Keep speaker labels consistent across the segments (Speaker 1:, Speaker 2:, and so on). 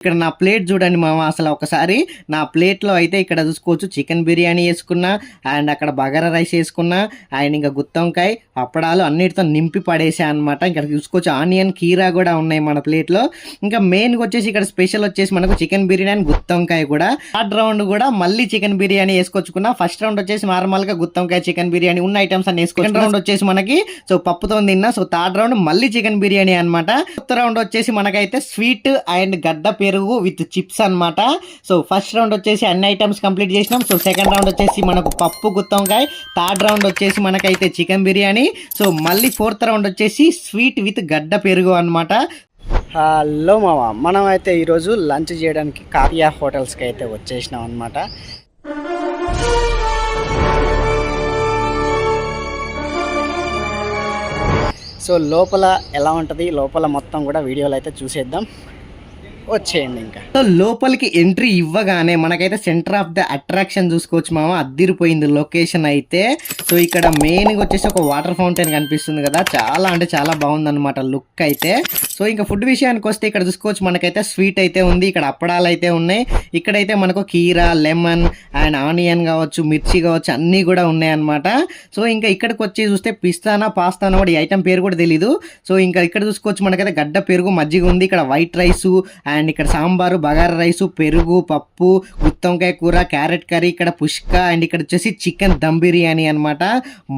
Speaker 1: ఇక్కడ నా ప్లేట్ చూడండి మామ అసలు ఒకసారి నా ప్లేట్లో అయితే ఇక్కడ చూసుకోవచ్చు. చికెన్ బిర్యానీ వేసుకున్నా అండ్ అక్కడ బగారా రైస్ వేసుకున్నా అండ్ ఇంకా గుత్తంకాయ అప్పడాలు అన్నిటితో నింపి పడేసా అనమాట ఇక్కడ చూసుకోవచ్చు ఆనియన్ కీరా కూడా ఉన్నాయి మన ప్లేట్లో. ఇంకా మెయిన్గా వచ్చేసి ఇక్కడ స్పెషల్ వచ్చేసి మనకు చికెన్ బిర్యానీ గుత్తొంకాయ కూడా. థర్డ్ రౌండ్ కూడా మళ్ళీ చికెన్ బిర్యానీ వేసుకొచ్చుకున్నా. ఫస్ట్ రౌండ్ వచ్చేసి నార్మల్గా గుత్తంకాయ చికెన్ బిర్యానీ ఉన్న ఐటమ్స్ అన్ని వేసుకో రౌండ్ వచ్చేసి మనకి సో పప్పుతో తిన్నా. సో థర్డ్ రౌండ్ మళ్ళీ చికెన్ బిర్యానీ అనమాట ఫోర్త్ రౌండ్ వచ్చేసి మనకైతే స్వీట్ అండ్ గడ్డ పెరుగు విత్ చిప్స్ అనమాట సో ఫస్ట్ రౌండ్ వచ్చేసి అన్ని ఐటమ్స్ కంప్లీట్ చేసినాం. సో సెకండ్ రౌండ్ వచ్చేసి మనకు పప్పు గుత్తంకాయ థర్డ్ రౌండ్ వచ్చేసి మనకైతే చికెన్ బిర్యానీ. సో మళ్ళీ ఫోర్త్ రౌండ్ వచ్చేసి స్వీట్ విత్ గడ్డ పెరుగు అనమాట
Speaker 2: హలో మామ మనం అయితే ఈరోజు లంచ్ చేయడానికి కారియా హోటల్స్కి అయితే వచ్చేసినాం అనమాట సో లోపల ఎలా ఉంటుంది? లోపల మొత్తం కూడా వీడియోలు అయితే చూసేద్దాం. వచ్చేయండి ఇంకా.
Speaker 1: సో లోపలికి ఎంట్రీ ఇవ్వగానే మనకైతే సెంటర్ ఆఫ్ ద అట్రాక్షన్ చూసుకోవచ్చు మామ. అద్దిరిపోయింది లొకేషన్ అయితే. సో ఇక్కడ మెయిన్గా వచ్చేసి ఒక వాటర్ ఫౌంటైన్ కనిపిస్తుంది కదా. చాలా అంటే చాలా బాగుందన్నమాట లుక్ అయితే. సో ఇంకా ఫుడ్ విషయానికి వస్తే ఇక్కడ చూసుకోవచ్చు మనకైతే స్వీట్ అయితే ఉంది. ఇక్కడ అప్పడాలు అయితే ఉన్నాయి. ఇక్కడైతే మనకు కీరా లెమన్ అండ్ ఆనియన్ కావచ్చు మిర్చి కావచ్చు అన్నీ కూడా ఉన్నాయన్నమాట. సో ఇంకా ఇక్కడికి వచ్చి చూస్తే పిస్తానా పాస్తానా కూడా ఈ ఐటమ్ పేరు కూడా తెలీదు. సో ఇంకా ఇక్కడ చూసుకోవచ్చు మనకైతే గడ్డ పెరుగు మజ్జిగ ఉంది. ఇక్కడ వైట్ రైస్ అండ్ అండ్ ఇక్కడ సాంబారు బగారా రైసు పెరుగు పప్పు గుత్తొంకాయ కూర క్యారెట్ కర్రీ ఇక్కడ పుష్క అండ్ ఇక్కడ వచ్చేసి చికెన్ దమ్ బిర్యానీ అనమాట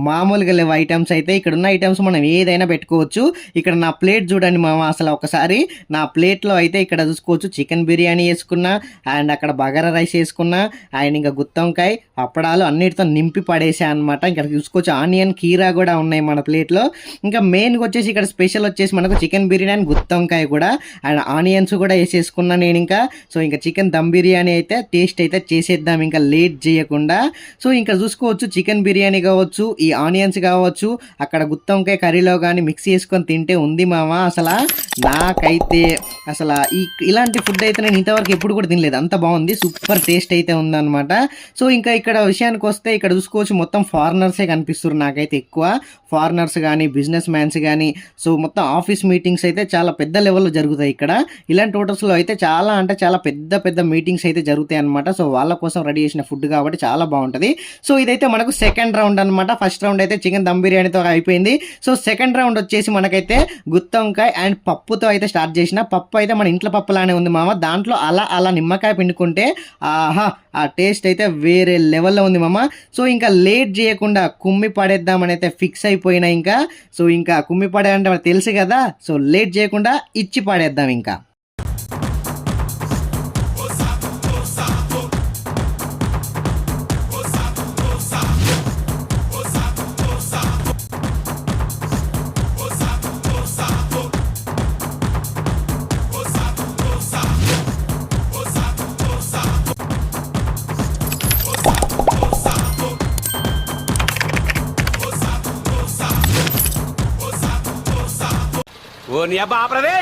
Speaker 1: మామూలుగా లేవు ఐటమ్స్ అయితే. ఇక్కడ ఉన్న ఐటమ్స్ మనం ఏదైనా పెట్టుకోవచ్చు. ఇక్కడ నా ప్లేట్ చూడండి మామ అసలు ఒకసారి. నా ప్లేట్లో అయితే ఇక్కడ చూసుకోవచ్చు. చికెన్ బిర్యానీ వేసుకున్నా అండ్ అక్కడ బగారా రైస్ వేసుకున్నా అండ్ ఇంకా గుత్తంకాయ అప్పడాలు అన్నిటితో నింపి పడేసా అనమాట ఇక్కడ చూసుకోవచ్చు ఆనియన్ కీరా కూడా ఉన్నాయి మన ప్లేట్లో. ఇంకా మెయిన్గా వచ్చేసి ఇక్కడ స్పెషల్ వచ్చేసి మనకు చికెన్ బిర్యానీ అండ్ గుత్తంకాయ కూడా అండ్ ఆనియన్స్ కూడా వేసేసుకున్నా నేను ఇంకా. సో ఇంకా చికెన్ దమ్ బిర్యానీ అయితే టేస్ట్ అయితే చేసేద్దాం. ఇంకా లేట్ చేయకుండా. సో ఇంకా చూసుకోవచ్చు చికెన్ బిర్యానీ కావచ్చు ఈ ఆనియన్స్ కావచ్చు అక్కడ గుత్తంకాయ కర్రీలో కానీ మిక్స్ చేసుకొని తింటే ఉంది మామ అసలు నాకైతే అసలు ఈ ఇలాంటి ఫుడ్ అయితే నేను ఇంతవరకు ఎప్పుడు కూడా తినలేదు. అంత బాగుంది సూపర్ టేస్ట్ అయితే ఉందన్నమాట. సో ఇంకా ఇక్కడ విషయానికి వస్తే ఇక్కడ చూసుకోవచ్చు మొత్తం ఫారినర్సే కనిపిస్తున్నారు నాకైతే ఎక్కువ. ఫారినర్స్ కానీ బిజినెస్ మ్యాన్స్ కానీ సో మొత్తం ఆఫీస్ మీటింగ్స్ అయితే చాలా పెద్ద లెవెల్లో జరుగుతాయి ఇక్కడ. ఇలాంటి క్వార్టర్స్లో అయితే చాలా అంటే చాలా పెద్ద పెద్ద మీటింగ్స్ అయితే జరుగుతాయి అనమాట సో వాళ్ళ కోసం రెడీ చేసిన ఫుడ్ కాబట్టి చాలా బాగుంటుంది. సో ఇదైతే మనకు సెకండ్ రౌండ్ అనమాట ఫస్ట్ రౌండ్ అయితే చికెన్ దమ్ బిర్యానీతో అయిపోయింది. సో సెకండ్ రౌండ్ వచ్చేసి మనకైతే గుత్తొంకాయ అండ్ పప్పుతో అయితే స్టార్ట్ చేసిన పప్పు అయితే మన ఇంట్లో పప్పులానే ఉంది మామ. దాంట్లో అలా అలా నిమ్మకాయ పిండుకుంటే ఆహా ఆ టేస్ట్ అయితే వేరే లెవెల్లో ఉంది మామ. సో ఇంకా లేట్ చేయకుండా కుమ్మి పడేద్దామని అయితే ఫిక్స్ అయిపోయినా ఇంకా. సో ఇంకా కుమ్మి పడే అంటే తెలుసు కదా. సో లేట్ చేయకుండా ఇచ్చి పడేద్దాం ఇంకా.
Speaker 3: ఓ నీ అబ్బా ఆపరదే.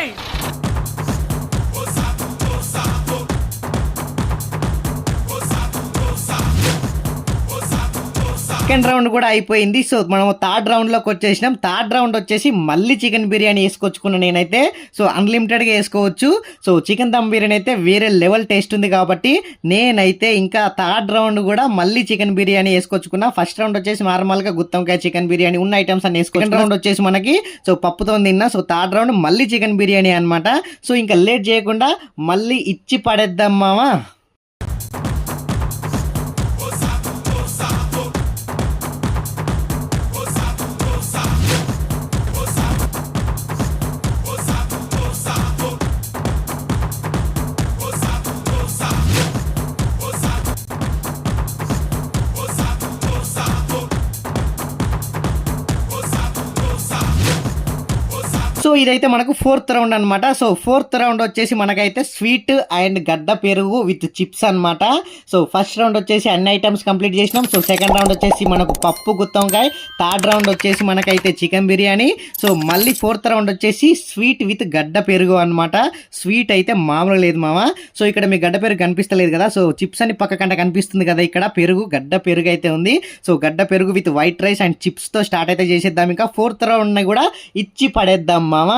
Speaker 1: సెకండ్ రౌండ్ కూడా అయిపోయింది. సో మనం థర్డ్ రౌండ్లోకి వచ్చేసినాం. థర్డ్ రౌండ్ వచ్చేసి మళ్ళీ చికెన్ బిర్యానీ వేసుకొచ్చుకున్నాను నేనైతే సో అన్లిమిటెడ్గా వేసుకోవచ్చు. సో చికెన్ దమ్ బిర్యానీ అయితే వేరే లెవెల్ టేస్ట్ ఉంది కాబట్టి నేనైతే ఇంకా థర్డ్ రౌండ్ కూడా మళ్ళీ చికెన్ బిర్యానీ వేసుకొచ్చుకున్నా. ఫస్ట్ రౌండ్ వచ్చేసి నార్మల్గా గుత్తంకాయ చికెన్ బిర్యానీ ఉన్న ఐటమ్స్ అన్ని వేసుకో సెకండ్ రౌండ్ వచ్చేసి మనకి సో పప్పుతో తిన్నా. సో థర్డ్ రౌండ్ మళ్ళీ చికెన్ బిర్యానీ అనమాట సో ఇంకా లేట్ చేయకుండా మళ్ళీ ఇచ్చి పడేద్దాం మామా. సో ఇదైతే మనకు ఫోర్త్ రౌండ్ అన్నమాట. సో ఫోర్త్ రౌండ్ వచ్చేసి మనకైతే స్వీట్ అండ్ గడ్డ పెరుగు విత్ చిప్స్ అన్నమాట. సో ఫస్ట్ రౌండ్ వచ్చేసి అన్ని ఐటమ్స్ కంప్లీట్ చేసినాం. సో సెకండ్ రౌండ్ వచ్చేసి మనకు పప్పు గుత్తంకాయ. థర్డ్ రౌండ్ వచ్చేసి మనకైతే చికెన్ బిర్యానీ. సో మళ్ళీ ఫోర్త్ రౌండ్ వచ్చేసి స్వీట్ విత్ గడ్డ పెరుగు అన్నమాట. స్వీట్ అయితే మామూలు లేదు మామ. సో ఇక్కడ మీ గడ్డ పెరుగు కనిపిస్తలేదు కదా. సో చిప్స్ అని పక్క కంట కనిపిస్తుంది కదా. ఇక్కడ పెరుగు గడ్డ పెరుగు అయితే ఉంది. సో గడ్డ పెరుగు విత్ వైట్ రైస్ అండ్ చిప్స్తో స్టార్ట్ అయితే చేసేద్దాం. ఇంకా ఫోర్త్ రౌండ్ కూడా ఇచ్చి పడేద్దాం మామ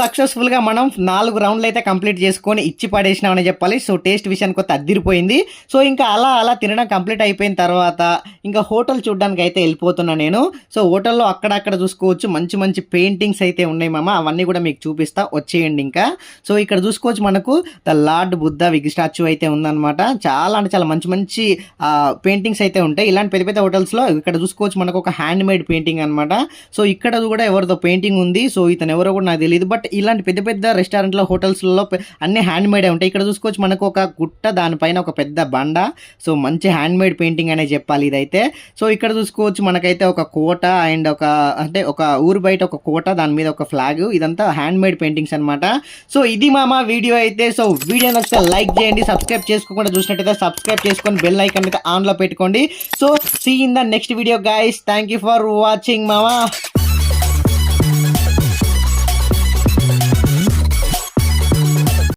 Speaker 1: సక్సెస్ఫుల్గా మనం నాలుగు రౌండ్లు అయితే కంప్లీట్ చేసుకొని ఇచ్చి పడేసినామని చెప్పాలి. సో టేస్ట్ విషయానికి కొత్త అద్దిరిపోయింది. సో ఇంకా అలా అలా తినడం కంప్లీట్ అయిపోయిన తర్వాత ఇంకా హోటల్ చూడడానికి అయితే వెళ్ళిపోతున్నా నేను. సో హోటల్లో అక్కడక్కడ చూసుకోవచ్చు. మంచి మంచి పెయింటింగ్స్ అయితే ఉన్నాయి మామ. అవన్నీ కూడా మీకు చూపిస్తా. వచ్చేయండి ఇంకా. సో ఇక్కడ చూసుకోవచ్చు మనకు the Lord Buddha big statue అయితే ఉందన్నమాట. చాలా అంటే చాలా మంచి మంచి పెయింటింగ్స్ అయితే ఉంటాయి. ఇలాంటి పెద్ద పెద్ద హోటల్స్లో ఇక్కడ చూసుకోవచ్చు మనకు ఒక హ్యాండ్ మేడ్ పెయింటింగ్ అనమాట సో ఇక్కడ కూడా ఎవరిదో పెయింటింగ్ ఉంది. సో ఇతను ఎవరో కూడా నాకు తెలియదు బట్ ఇలాంటి పెద్ద పెద్ద రెస్టారెంట్లో హోటల్స్లో అన్ని హ్యాండ్ మేడే ఉంటాయి. ఇక్కడ చూసుకోవచ్చు మనకు ఒక గుట్ట దానిపైన ఒక పెద్ద బండ. సో మంచి హ్యాండ్ మేడ్ పెయింటింగ్ అనే చెప్పాలి ఇదైతే. సో ఇక్కడ చూసుకోవచ్చు మనకైతే ఒక కోట అండ్ ఒక అంటే ఒక ఊరు బయట ఒక కోట దాని మీద ఒక ఫ్లాగ్. ఇదంతా హ్యాండ్ మేడ్ పెయింటింగ్స్ అనమాట సో ఇది మామ వీడియో అయితే. సో వీడియో నచ్చితే లైక్ చేయండి. సబ్స్క్రైబ్ చేసుకోకుండా చూసినట్టయితే సబ్స్క్రైబ్ చేసుకొని బెల్ ఐకన్ అయితే ఆన్లో పెట్టుకోండి. So see in the next video guys thank you for watching మామా.